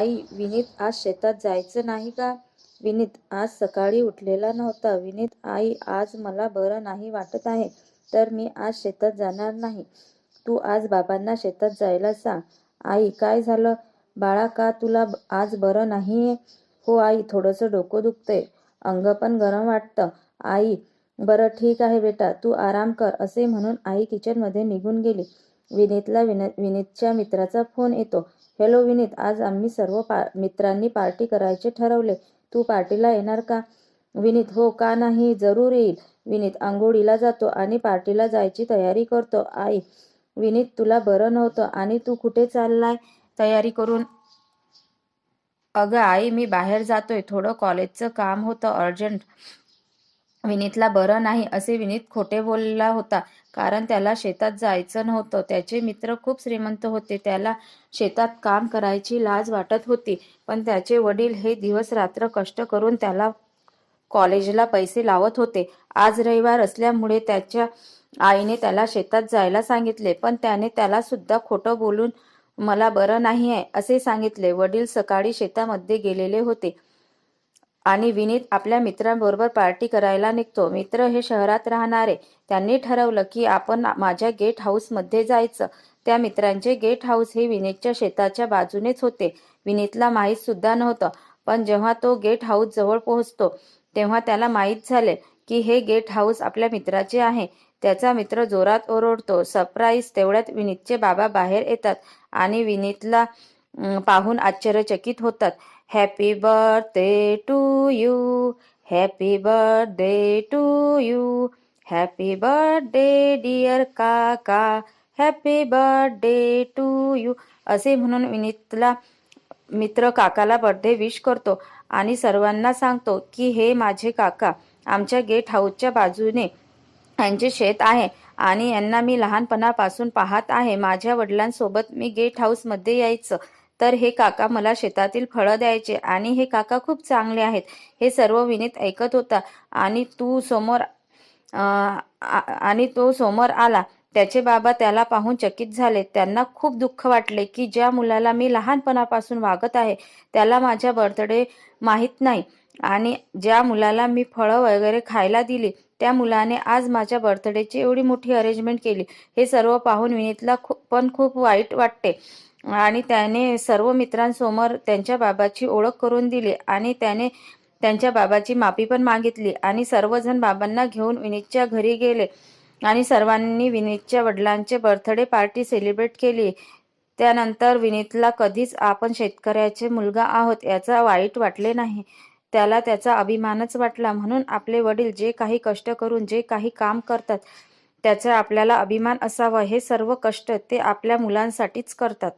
आई विनीत आज शेतात जायचं नाही का? विनीत आज सकाळी उठलेला नव्हता. विनीत आई आज मला बरं नाही वाटत आहे तर मी आज शेतात जाणार नाही. तू आज बाबांना शेतात जायला सांग. आई काय झालं? बाळा का तुला आज बरं नाही हो आई थोडंसं डोकं दुखतंय. अंग पण गरम वाटतं. आई बरं ठीक आहे बेटा तू आराम कर असे म्हणून आई किचनमध्ये निघून गेली. विनीतला विन विनीतच्या मित्राचा फोन येतो. हॅलो विनीत आज आम्ही सर्व पा मित्रांनी पार्टी करायचे ठरवले. तू पार्टीला येणार का? विनीत हो का नाही? जरूर येईल. विनीत आंघोळीला जातो आणि पार्टीला जायची तयारी करतो. आई विनीत तुला बरं नव्हतं. आणि तू कुठे चाललाय? तयारी करून? अगं आई मी बाहेर जातोय. थोडं कॉलेजचं काम होतं अर्जंट. विनीतला बरं नाही असे विनीत खोटे बोलला होता. कारण त्याला शेतात जायचं नव्हतं. त्याचे मित्र खूप श्रीमंत होते. त्याला शेतात काम करायची लाज वाटत होती. पण त्याचे वडील हे दिवस रात्र कष्ट करून त्याला कॉलेजला पैसे लावत होते. आज रविवार असल्यामुळे त्याच्या आईने त्याला शेतात जायला सांगितले. पण त्याने त्याला सुद्धा खोटं बोलून मला बरं नाही आहे असे सांगितले. वडील सकाळी शेतामध्ये गेलेले होते. आणि विनीत आपल्या मित्रांबरोबर पार्टी करायला निघतो. मित्र हे शहरात राहणारे. त्यांनी ठरवलं की आपण माझ्या गेट हाऊसमध्ये जायचं. त्या मित्रांचे गेट हाऊस हे विनीतच्या शेताच्या बाजूनेच होते. विनीतला माहीत सुद्धा नव्हतं. पण जेव्हा तो गेट हाऊस जवळ पोहोचतो तेव्हा त्याला माहीत झाले की हे गेट हाऊस आपल्या मित्राचे आहे. त्याचा मित्र जोरात ओरडतो. सरप्राईज तेवढ्यात विनीतचे बाबा बाहेर येतात आणि विनीतला पाहून आश्चर्यचकित होतात. Happy birthday to you happy birthday to you happy birthday dear काका. हॅपी बर्थडे टू यू असे म्हणून विनीतला मित्र काकाला बर्थडे विश करतो आणि सर्वांना सांगतो की हे माझे काका आमच्या गेट हाऊसच्या बाजूने यांचे शेत आहे आणि यांना मी लहानपणापासून पाहत आहे. माझ्या वडिलांसोबत मी गेट हाऊसमध्ये यायचं. तर हे काका मला शेतातील फळं द्यायचे आणि हे काका खूप चांगले आहेत. हे सर्व विनीत ऐकत होता आणि तू समोर आणि तो समोर आला. त्याचे बाबा त्याला पाहून चकित झाले. त्यांना खूप दुःख वाटले की ज्या मुलाला मी लहानपणापासून वागत आहे त्याला माझ्या बर्थडे माहीत नाही. आणि ज्या मुलाला मी फळं वगैरे खायला दिली त्या मुलाने आज माझ्या बर्थडेची एवढी मोठी अरेंजमेंट केली. हे सर्व पाहून विनीतला खूप पण खूप वाईट वाटते. आणि त्याने सर्व मित्रांसमोर त्यांच्या बाबाची ओळख करून दिली आणि त्याने त्यांच्या बाबाची माफी पण मागितली आणि सर्वजण बाबांना घेऊन विनीतच्या घरी गेले. आणि सर्वांनी विनीतच्या वडिलांचे बर्थडे पार्टी सेलिब्रेट केली. त्यानंतर विनीतला कधीच आपण शेतकऱ्याचे मुलगा आहोत याचा वाईट वाटले नाही. त्याला त्याचा अभिमानच वाटला. म्हणून आपले वडील जे काही कष्ट करून जे काही काम करतात त्याचा आपल्याला अभिमान असावा. हे सर्व कष्ट ते आपल्या मुलांसाठीच करतात.